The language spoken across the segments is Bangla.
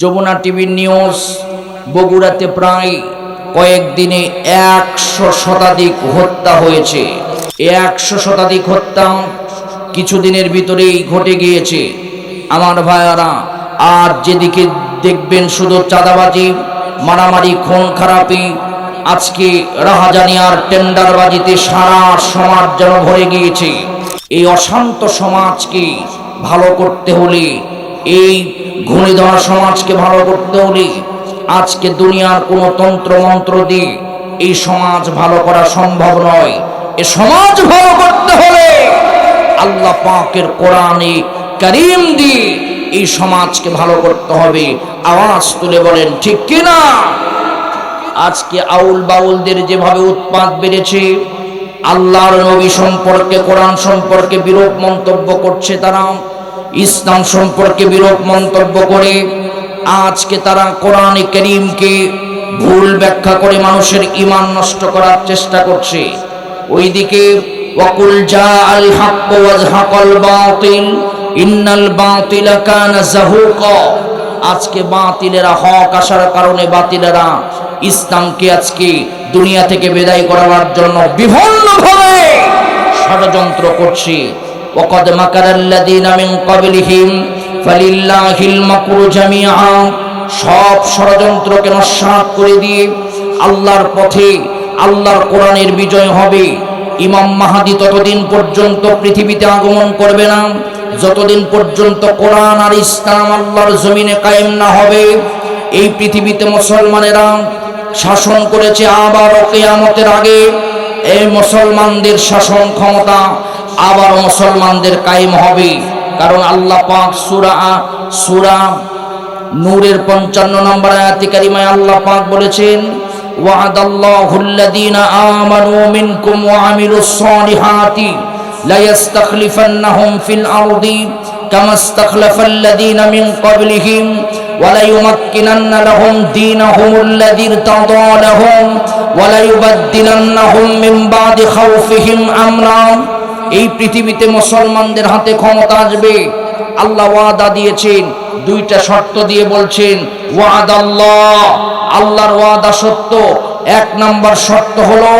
যমুনা টিভি নিউজ, বগুড়াতে প্রায় কয়েকদিনে একশো শতাধিক হত্যা হয়েছে। একশো শতাধিক হত্যা কিছুদিনের ভিতরেই ঘটে গিয়েছে। আমার ভাইয়ারা, আর যেদিকে দেখবেন শুধু চাঁদাবাজি, মারামারি, খুন, খারাপি, আজকে রাহাজানি আর টেন্ডারবাজিতে সারা সমাজ যেন ভরে গিয়েছে। এই অশান্ত সমাজকে ভালো করতে হলে এই ঘুণে ধরা সমাজকে ভালো করতে হলে আজকে দুনিয়ার কোনো তন্ত্র মন্ত্র দিয়ে এই সমাজ ভালো করা সম্ভব নয়। এ সমাজ ভালো করতে হলে আল্লাহ পাকের কোরআনে করিম দিয়ে এই সমাজকে ভালো করতে হবে। আওয়াজ তুলে বলেন, ঠিক কিনা আজকে আউল বাউলদের যেভাবে উৎপাদ বেড়েছে, আল্লাহর নবী সম্পর্কে, কোরআন সম্পর্কে বিরূপ মন্তব্য করছে তারা। ইসলাম সম্পর্কে বিরূপ মন্তব্য করে আজকে তারা কোরআনে করিমকে ভুল ব্যাখ্যা করে মানুষের ইমান নষ্ট করার চেষ্টা করছে। ওইদিকে, ওয়াকুল জা আল হক ওয়াজহাকাল বাতিল, ইন্নাল বাতিলা কানা জাহুকা আজকে বাতিলেরা হক আসার কারণে বাতিলেরা ইসলামকে আজকে দুনিয়া থেকে বিদায় করার জন্য বিভিন্নভাবে ষড়যন্ত্র করছে। وقد مكر الذين من قبلهم فلله المكر جميعا সব ষড়যন্ত্রকে নস্বাত করে দিয়ে আল্লাহর পথে আল্লাহর কোরআনের বিজয় হবে ইমাম মাহাদি ততদিন পর্যন্ত পৃথিবীতে আগমন করবে না যতদিন পর্যন্ত কোরআন আর ইসলাম আল্লাহর জমিনে কায়েম না হবে এই পৃথিবীতে মুসলমানেরা শাসন করেছে আবার কেয়ামতের আগে এই মুসলমানদের শাসন ক্ষমতা আবার মুসলমানদের কায়েম হবে কারণ আল্লাহ পাক সূরা সূরা নূরের পঞ্চান্ন নম্বর আয়াতি কারিমায় আল্লাহ পাক বলেছেন وعد الله الذين آمنوا منكم وعملوا الصالحات ليستخلفنهم في الأرض كما استخلف الذين من قبلهم وليمكنن لهم دينهم الذي ارتضى لهم وليبدلنهم من بعد خوفهم أمنا এই পৃথিবীতে মুসলমানদের হাতে ক্ষমতা আসবে আল্লাহ ওয়াদা দিয়েছেন দুইটা শর্ত দিয়ে বলছেন ওয়াদ আল্লাহ আল্লাহর ওয়াদা সত্য এক নাম্বার শর্ত হলো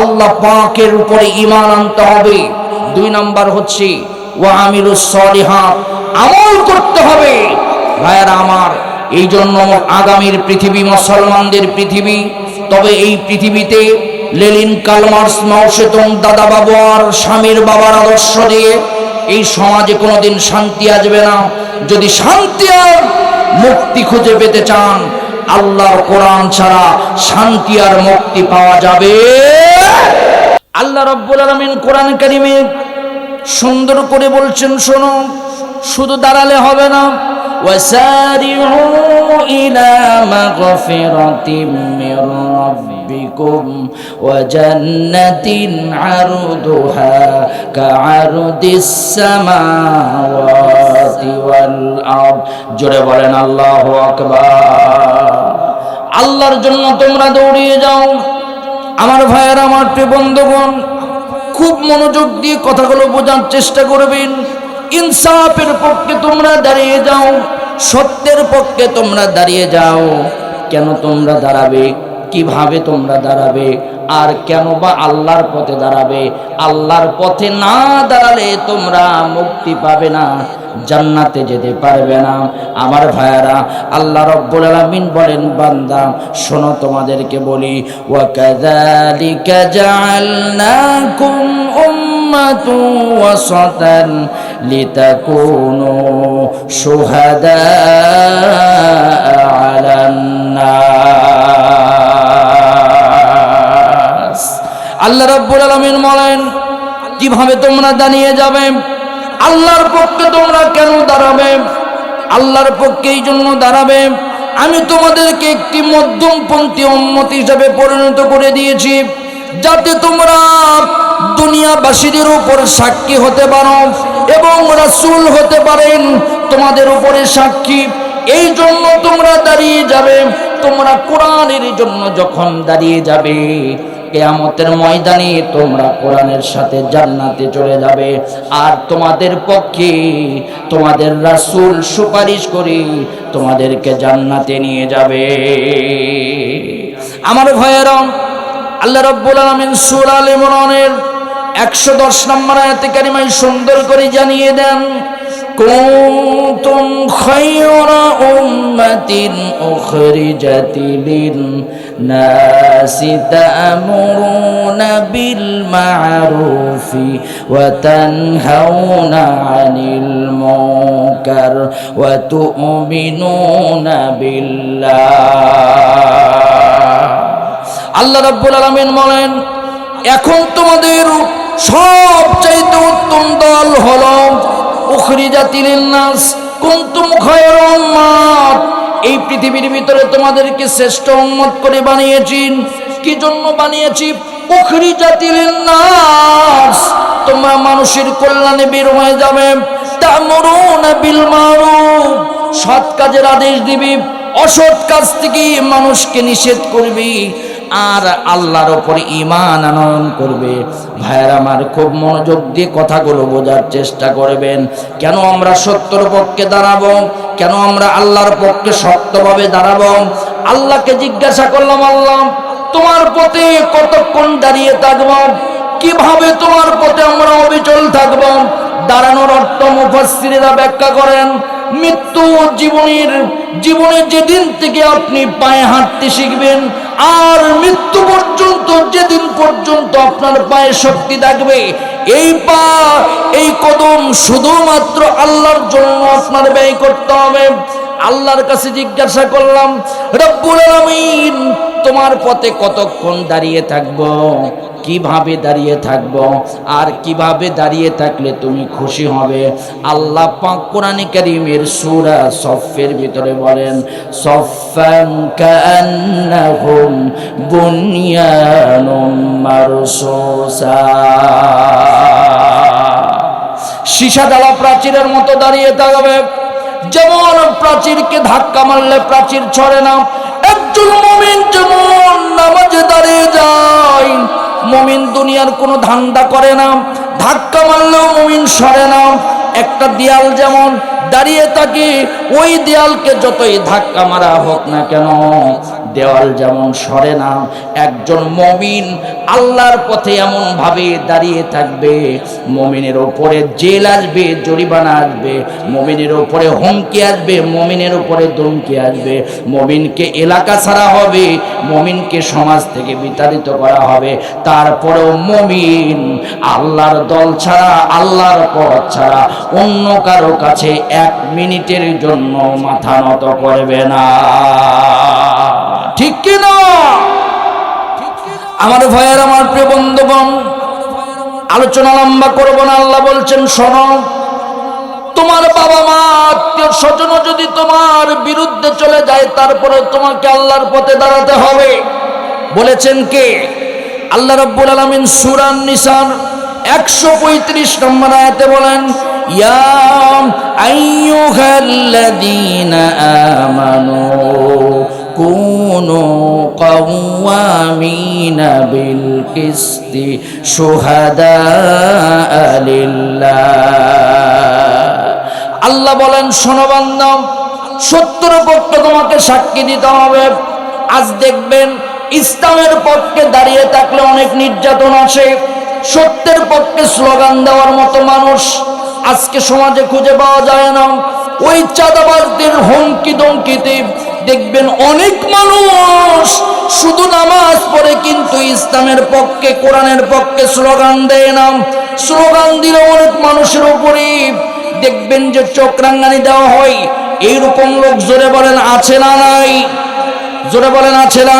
আল্লাহ পাকের উপরে ইমান আনতে হবে দুই নাম্বার হচ্ছে ওয়া আমিলুস সলিহাত আমল করতে হবে ভাইয়ারা আমার, এই জন্য আগামীর পৃথিবী মুসলমানদের পৃথিবী, তবে এই পৃথিবীতে লেলিন কালমার্স মাউসেতং দাদা বাবু আর স্বামীর বাবার আদর্শ দিয়ে এই সমাজে কোনোদিন শান্তি আসবে না। যদি শান্তি আর মুক্তি খুঁজে পেতে চান, আল্লাহর কোরআন ছাড়া শান্তি আর মুক্তি পাওয়া যাবে। আল্লাহ রব্বুল আলমিন কোরআন কারিমে সুন্দর করে বলছেন, শোনো, শুধু দাঁড়ালে হবে না وسارعوا إلى مغفرة من ربكم وجنة عرضها كعرض السماوات والأرض জোরে বলেন আল্লাহ আকবার আল্লাহর জন্য তোমরা দৌড়িয়ে যাও আমার ভাইয়ের আমার প্রিয় বন্ধুগণ খুব মনোযোগ দিয়ে কথাগুলো বোঝার চেষ্টা করবেন ইনসাফের পক্ষে তোমরা দাঁড়িয়ে যাও, সত্যের পক্ষে তোমরা দাঁড়িয়ে যাও। কেন তোমরা দাঁড়াবে? কীভাবে তোমরা দাঁড়াবে? আর কেন বা আল্লাহর পথে দাঁড়াবে? আল্লাহর পথে না দাঁড়ালে তোমরা মুক্তি পাবে না, জান্নাতে যেতে পারবে না। আমার ভাইয়ারা, আল্লাহ রব্বুল আলামিন বলেন, বান্দা, শোনো তোমাদেরকে বলি ওয়া কাযালিকা জাআলনাকুম উম্মাতুন ওয়াসাতান লিতাকুনু শুহাদা আলান নাস। আল্লাহ রাব্বুল আলামিন বলেন, কীভাবে তোমরা দাঁড়িয়ে যাবে? আল্লাহর পক্ষে তোমরা কেন দাঁড়াবে? আল্লাহর পক্ষে এই জন্য দাঁড়াবে। আমি তোমাদেরকে একটি মধ্যমপন্থী উম্মত হিসাবে পরিণত করে দিয়েছি, যাতে তোমরা দুনিয়াবাসীদের উপর সাক্ষী হতে পারো। এবং রাসূল হতে পারেন, তোমাদের উপরে সাক্ষী। এই জন্য তোমরা দাঁড়িয়ে যাবে। তোমরা কোরআনের জন্য যখন দাঁড়িয়ে যাবে, কেয়ামতের ময়দানে তোমরা কোরআনের সাথে জান্নাতে চলে যাবে। আর তোমাদের পক্ষে তোমাদের রাসূল সুপারিশ করে তোমাদেরকে জান্নাতে নিয়ে যাবে। আমার ভয়েরম আল্লাহ রাব্বুল আলামিন সূরা আল ইমরানের 110 নম্বর আয়াতে কারিমায় সুন্দর করে জানিয়ে দেন, কুনতুম খায়রা উম্মাতিন উখরিজাত লিন-নাসি তা'মুরুনা বিল মা'রুফি ওয়া তানহাউনা 'আনিল মুনকার ওয়া তু'মিনুনা বিল্লাহ। আল্লাহ রাব্বুল আলামিন বলেন, এখন তোমাদের সবচাইতে উত্তম দল হলো উখরিজাতিল নাস কুনতুম খায়রা এই পৃথিবীর ভিতরে তোমাদেরকে শ্রেষ্ঠ উম্মত করে বানিয়েছি। কি জন্য বানিয়েছি? উখরিজাতিল নাস তোমরা মানুষের কল্যাণে বের হয়ে যাবে। তা'মুরুনা বিল মারুফ। সৎ কাজের আদেশ দিবি, অসৎ কাজ থেকে মানুষকে নিষেধ করবি। আর আল্লাহর ওপর ইমান আনয়ন করবে। ভাইয়ের আমার খুব মনোযোগ দিয়ে কথাগুলো বোঝার চেষ্টা করবেন। কেন আমরা সত্যর পক্ষে দাঁড়াবো? কেন আমরা আল্লাহর পক্ষে শক্তভাবে দাঁড়াবো? আল্লাহকে জিজ্ঞাসা করলাম, আল্লাহ, তোমার পথে কতক্ষণ দাঁড়িয়ে থাকব? কীভাবে তোমার পথে আমরা অবিচল থাকব? দাঁড়ানোর অর্থ মুফাসসিরেরা ব্যাখ্যা করেন, মৃত্যু জীবনের জীবনে যেদিন থেকে আপনি পায়ে হাঁটতে শিখবেন আর মৃত্যু পর্যন্ত, যেদিন পর্যন্ত আপনার পায়ে শক্তি থাকবে, এই পা, এই কদম শুধুমাত্র আল্লাহর জন্য আপনার ব্যয় করতে হবে। আল্লাহর কাছে জিজ্ঞাসা করলাম, রব্বুল আলামিন, তোমার পথে কতক্ষণ দাঁড়িয়ে থাকব? কীভাবে দাঁড়িয়ে থাকব? আর কীভাবে দাঁড়িয়ে থাকলে তুমি খুশি হবে? আল্লাহ পাক কোরআনে কারীমের সূরা সফের ভিতরে বলেন সফান কান্নাহুম বুনিয়ানুম মারসুসা। সীসা ডালা প্রাচীরের মতো দাঁড়িয়ে থাকবে। যেমন প্রাচীরকে ধাক্কা মারলে প্রাচীর ছড়ে না, একজন মমিন যেমন নামাজে দাঁড়িয়ে যায় মমিন দুনিয়ার কোনো ধান্দা করে না। ধাক্কা মারলেও মমিন সরে না। একটা দেয়াল যেমন দাঁড়িয়ে থাকে, ওই দেয়ালকে যতই ধাক্কা মারা হোক না কেন দেওয়াল যেমন সরে না, একজন মমিন আল্লাহর পথে এমন ভাবে দাঁড়িয়ে থাকবে, মমিনের ওপরে জেল আসবে, জরিমানা আসবে, মমিনের ওপরে হুমকি আসবে, মমিনের ওপরে ধমকি আসবে, মমিনকে এলাকা ছাড়া হবে, মমিনকে সমাজ থেকে বিতাড়িত করা হবে, তারপরেও মমিন আল্লাহর দল ছাড়া, আল্লাহর পথ ছাড়া অন্য কারও কাছে এক মিনিটের জন্য মাথা নত করবে না। ঠিক কি না? আমার ভয়ের আমার প্রিয় বন্ধুগণ, আলোচনা লম্বা করব না, আল্লাহ বলছেন, শোনো, তোমার বাবা মা, আত্মীয় স্বজন যদি তোমার বিরুদ্ধে চলে যায়, তারপরে তোমাকে আল্লাহর পথে দাঁড়াতে হবে। বলেছেন কে? আল্লাহ রব্বুল আলমিন সুরান নিসান একশো পঁয়ত্রিশ নম্বর আয়াতে বলেন, ইয়া আইয়ুহাল্লাযীনা আমানু كونوا قوامين بالقسط شهداء لله আল্লাহ বলেন শোনবান্ধব সত্যের পক্ষে তোমাকে সাক্ষী দিতে হবে আজ দেখবেন ইসলামের পক্ষে দাঁড়িয়ে থাকলে অনেক নির্যাতন আসে সত্যের পক্ষে স্লোগান দেওয়ার মতো মানুষ আজকে সমাজে খুঁজে পাওয়া যায় না। ওই চাঁদাবাজদের হুমকি দমকিতে দেখবেন অনেক মানুষ শুধু নামাজ পড়ে কিন্তু ইসলামের পক্ষে, কোরআনের পক্ষে স্লোগান দেয় না। স্লোগান দিলে অনেক মানুষের উপরে দেখবেন যে চক্রাঙ্গানি দেওয়া হয়। এইরকম লোক জোরে বলেন, আছে না নাই? জোরে বলেন, আছে না